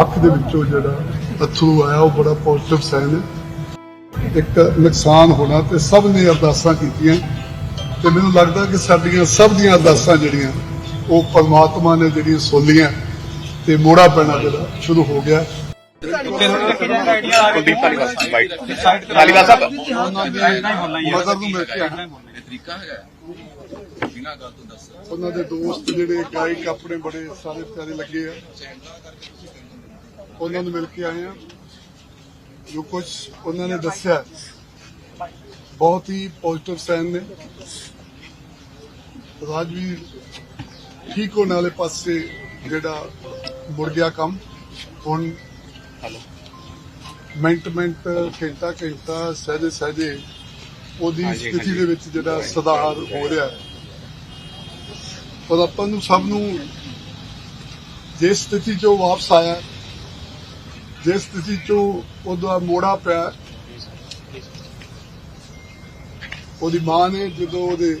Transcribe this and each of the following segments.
ਅੱਖ ਦੇ ਵਿੱਚੋਂ ਜਿਹੜਾ ਅਥਰੂ ਆਇਆ ਉਹ ਬੜਾ ਪੋਜ਼ਿਟਿਵ ਸਾਈਨ ਹੈ। ਇੱਕ ਨੁਕਸਾਨ ਹੋਣਾ ਤੇ ਸਭ ਨੇ ਅਰਦਾਸਾਂ ਕੀਤੀਆਂ। ਤੇ ਮੈਨੂੰ ਲੱਗਦਾ ਕਿ ਸਾਡੀਆਂ ਸਭ ਦੀਆਂ ਅਰਦਾਸਾਂ ਜਿਹੜੀਆਂ ਉਹ ਪਰਮਾਤਮਾ ਨੇ ਜਿਹੜੀਆਂ ਸੁਣ ਤੇ ਮੋੜਾ ਪੈਣਾ ਜਿਹੜਾ ਸ਼ੁਰੂ ਹੋ ਗਿਆ। ਕੁਲਦੀਪ ਧਾਲੀਵਾਲ ਸਾਹਿਬ। ਬਾਈਟ ਧਾਲੀਵਾਲ ਸਾਹਿਬ ਉਹਨਾਂ ਦੀ ਮਦਰ ਨੂੰ ਮਿਲ ਕੇ ਆਇਆ ਇਹ ਤਰੀਕਾ ਹੈਗਾ। ਬਿਨਾਂ ਗੱਲ ਤੋਂ ਦੱਸ। ਉਹਨਾਂ ਦੇ ਦੋਸਤ ਜਿਹੜੇ ਗਾਇਕ ਆਪਣੇ ਬੜੇ ਸਾਰੇ ਪਿਆਰੇ ਲੱਗੇ ਆ। ਉਹਨਾਂ ਨੂੰ ਮਿਲ ਕੇ ਆਏ ਆ ਜੋ ਕੁਝ ਉਹਨਾਂ ਨੇ ਦੱਸਿਆ ਬਹੁਤ ਹੀ ਪੋਜ਼ਿਟਿਵ ਸਾਈਨ ਨੇ। ਰਾਜਵੀਰ ਠੀਕ ਹੋਣ ਵਾਲੇ ਪਾਸੇ ਜਿਹੜਾ ਮੁੜ ਗਿਆ ਕੰਮ ਹੁਣ ਮਿੰਟ ਮਿੰਟ ਘੰਟਾ ਘੰਟਾ ਸਹਜੇ ਸਹਜੇ ਉਹਦੀ ਸਥਿਤੀ। ਦੇ ਵਿੱਚ ਜਿਹੜਾ ਸੁਧਾਰ ਹੋ ਰਿਹਾ ਹੈ। ਪਰ ਆਪਾਂ ਨੂੰ ਸਭ ਨੂੰ ਜਿਸ ਸਥਿਤੀ ਚੋਂ ਵਾਪਸ ਆਇਆ ਜਿਸ ਸਥਿਤੀ ਚੋਂ ਉਹਦਾ ਮੋੜਾ ਪਿਆ। ਉਹਦੀ ਮਾਂ ਨੇ ਜਦੋਂ ਉਹਦੇ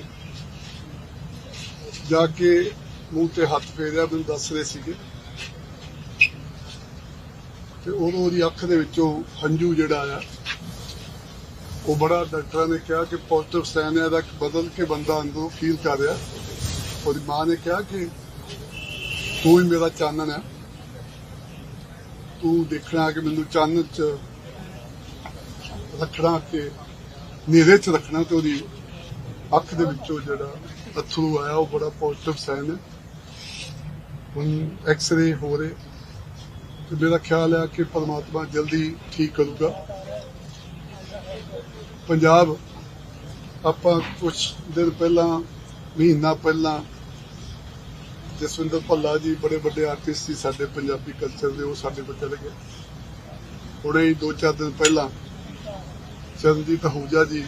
ਜਾ ਕੇ ਮੂੰਹ ਤੇ ਹੱਥ ਫੇਰਿਆ, ਮੈਨੂੰ ਦੱਸ ਰਹੇ ਸੀਗੇ। ਤੇ ਉਦੋਂ ਉਹਦੀ ਅੱਖ ਦੇ ਵਿੱਚੋਂ ਹੰਝੂ ਜਿਹੜਾ ਆਇਆ ਉਹ ਬੜਾ ਡਾਕਟਰਾਂ ਨੇ ਕਿਹਾ ਕਿ ਪੋਜ਼ਿਟਿਵ ਸਾਈਨ ਹੈ ਇਹਦਾ ਬਦਲ ਕੇ ਬੰਦਾ ਅੰਦਰੋਂ ਫੀਲ ਕਰ ਰਿਹਾ। ਉਹਦੀ ਮਾਂ ਨੇ ਕਿਹਾ ਕਿ ਤੂੰ ਹੀ ਮੇਰਾ ਚਾਨਣ ਹੈ ਤੂੰ ਦੇਖਣਾ ਕਿ ਮੈਨੂੰ ਚਾਨਣ ਚ ਰੱਖਣਾ ਕਿ ਨੇਰੇ ਚ ਰੱਖਣਾ ਤੇ ਉਹਦੀ ਅੱਖ ਦੇ ਵਿੱਚੋਂ ਜਿਹੜਾ ਅਥਰੂ ਆਇਆ, ਉਹ ਬੜਾ ਪੋਜ਼ਿਟਿਵ ਸਾਈਨ ਹੈ। ਹੁਣ ਐਕਸ-ਰੇ ਹੋ ਰਹੇ। ਤੇ ਮੇਰਾ ਖਿਆਲ ਹੈ ਕਿ ਪਰਮਾਤਮਾ ਜਲਦੀ ਠੀਕ ਕਰੂਗਾ। ਪੰਜਾਬ, ਆਪਾਂ ਕੁਝ ਦਿਨ ਪਹਿਲਾਂ, ਮਹੀਨਾ ਪਹਿਲਾਂ ਜਸਵਿੰਦਰ ਭੱਲਾ ਜੀ ਬੜੇ ਵੱਡੇ ਆਰਟਿਸਟ ਸੀ ਸਾਡੇ ਪੰਜਾਬੀ ਕਲਚਰ ਦੇ, ਉਹ ਸਾਡੇ ਕੋਲ ਚਲੇ ਗਏ। ਹੁਣੇ ਹੀ ਦੋ ਚਾਰ ਦਿਨ ਪਹਿਲਾਂ ਚਰਨਜੀਤ ਅਹੂਜਾ ਜੀ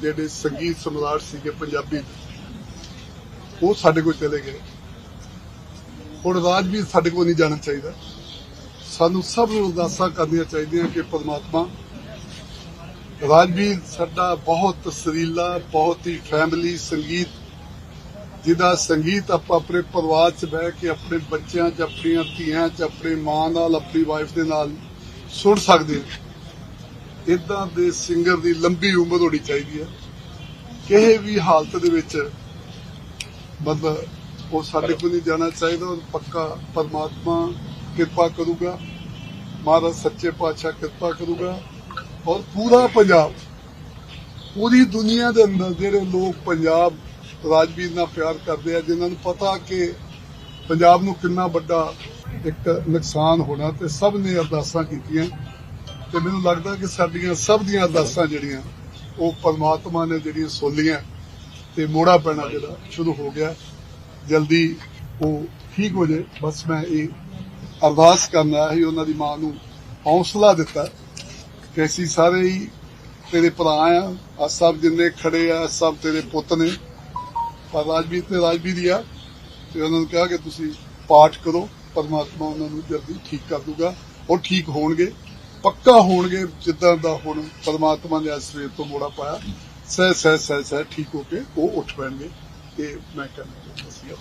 ਜਿਹੜੇ ਸੰਗੀਤ ਸਮਰਾਟ ਸੀਗੇ ਪੰਜਾਬੀ ਉਹ ਸਾਡੇ ਕੋਲ ਚਲੇ ਗਏ। ਹੁਣ ਰਾਜਵੀਰ ਸਾਡੇ ਕੋਲ ਨਹੀਂ ਜਾਣਾ ਚਾਹੀਦਾ। ਸਾਨੂੰ ਸਭ ਨੂੰ ਅਰਦਾਸਾਂ ਕਰਨੀਆਂ ਚਾਹੀਦੀਆਂ ਕਿ ਪਰਮਾਤਮਾ ਰਾਜਵੀਰ ਸਾਡਾ ਬਹੁਤ ਸਰੀਲਾ, ਬਹੁਤ ਹੀ ਫੈਮਿਲੀ ਸੰਗੀਤ ਜਿਹਦਾ ਸੰਗੀਤ ਆਪਾਂ ਆਪਣੇ ਪਰਿਵਾਰ 'ਚ ਬਹਿ ਕੇ ਆਪਣੇ ਬੱਚਿਆਂ 'ਚ, ਆਪਣੀਆਂ ਧੀਆਂ 'ਚ, ਆਪਣੀ ਮਾਂ ਨਾਲ, ਆਪਣੀ ਵਾਈਫ ਦੇ ਨਾਲ ਸੁਣ ਸਕਦੇ ਹਾਂ। ਇਦਾਂ ਦੇ ਸਿੰਗਰ ਦੀ ਲੰਬੀ ਉਮਰ ਹੋਣੀ ਚਾਹੀਦੀ ਹੈ। ਕਿਸੇ ਵੀ ਹਾਲਤ ਦੇ ਵਿੱਚ ਮਤਲਬ ਉਹ ਸਾਡੇ ਕੋਲ ਨਹੀਂ ਜਾਣਾ ਚਾਹੀਦਾ ਔਰ ਪੱਕਾ ਪਰਮਾਤਮਾ ਕਿਰਪਾ ਕਰੂਗਾ। ਮਹਾਰਾਜ ਸੱਚੇ ਪਾਤਸ਼ਾਹ ਕਿਰਪਾ ਕਰੂਗਾ। ਔਰ ਪੂਰਾ ਪੰਜਾਬ, ਪੂਰੀ ਦੁਨੀਆ ਦੇ ਅੰਦਰ ਜਿਹੜੇ ਲੋਕ ਪੰਜਾਬ ਰਾਜਵੀਰ ਨਾਲ ਪਿਆਰ ਕਰਦੇ ਆ, ਜਿਨ੍ਹਾਂ ਨੂੰ ਪਤਾ ਕਿ ਪੰਜਾਬ ਨੂੰ ਕਿੰਨਾ ਵੱਡਾ ਇੱਕ ਨੁਕਸਾਨ ਹੋਣਾ ਤੇ ਸਭ ਨੇ ਅਰਦਾਸਾਂ ਕੀਤੀਆਂ। ਤੇ ਮੈਨੂੰ ਲੱਗਦਾ ਕਿ ਸਾਡੀਆਂ ਸਭ ਦੀਆਂ ਅਰਦਾਸਾਂ ਜਿਹੜੀਆਂ, ਉਹ ਪਰਮਾਤਮਾ ਨੇ ਜਿਹੜੀਆਂ ਸੋਲੀਆਂ। ਤੇ ਮੋੜਾ ਪੈਣਾ ਜਿਹੜਾ ਸ਼ੁਰੂ ਹੋ ਗਿਆ। ਜਲਦੀ ਉਹ ਠੀਕ ਹੋ ਜਾਏ। ਬਸ ਮੈਂ ਇਹ ਅਰਦਾਸ ਕਰਨਾ ਹੈ ਉਹਨਾਂ ਦੀ ਮਾਂ ਨੂੰ ਹੌਸਲਾ ਦਿੱਤਾ ਕਿ ਅਸੀਂ ਸਾਰੇ ਹੀ ਤੇਰੇ ਭਰਾ ਆ। ਆ ਸਭ ਜਿੰਨੇ ਖੜੇ ਆ ਸਭ ਤੇਰੇ ਪੁੱਤ ਨੇ। ਪਰ ਰਾਜਵੀਰ ਤੇ ਰਾਜਵੀਰ ਹੀ ਆ ਤੇ ਉਹਨਾਂ ਨੂੰ ਕਿਹਾ ਕਿ ਤੁਸੀਂ ਪਾਠ ਕਰੋ, ਪਰਮਾਤਮਾ ਉਹਨਾਂ ਨੂੰ ਜਲਦੀ ਠੀਕ ਕਰ ਦੂਗਾ ਉਹ ਠੀਕ ਹੋਣਗੇ, ਪੱਕਾ ਹੋਣਗੇ ਜਿੱਦਾਂ ਦਾ ਹੁਣ ਪਰਮਾਤਮਾ ਨੇ ਅੱਜ ਸਵੇਰ ਤੋਂ ਮੋੜਾ ਪਾਇਆ। ਸਹਿ ਸਹਿ ਸਹਿ ਸਹਿ ਠੀਕ ਹੋ ਕੇ ਉਹ ਉੱਠ ਪੈਣਗੇ, ਇਹ ਮੈਂ ਕਹਿੰਦਾ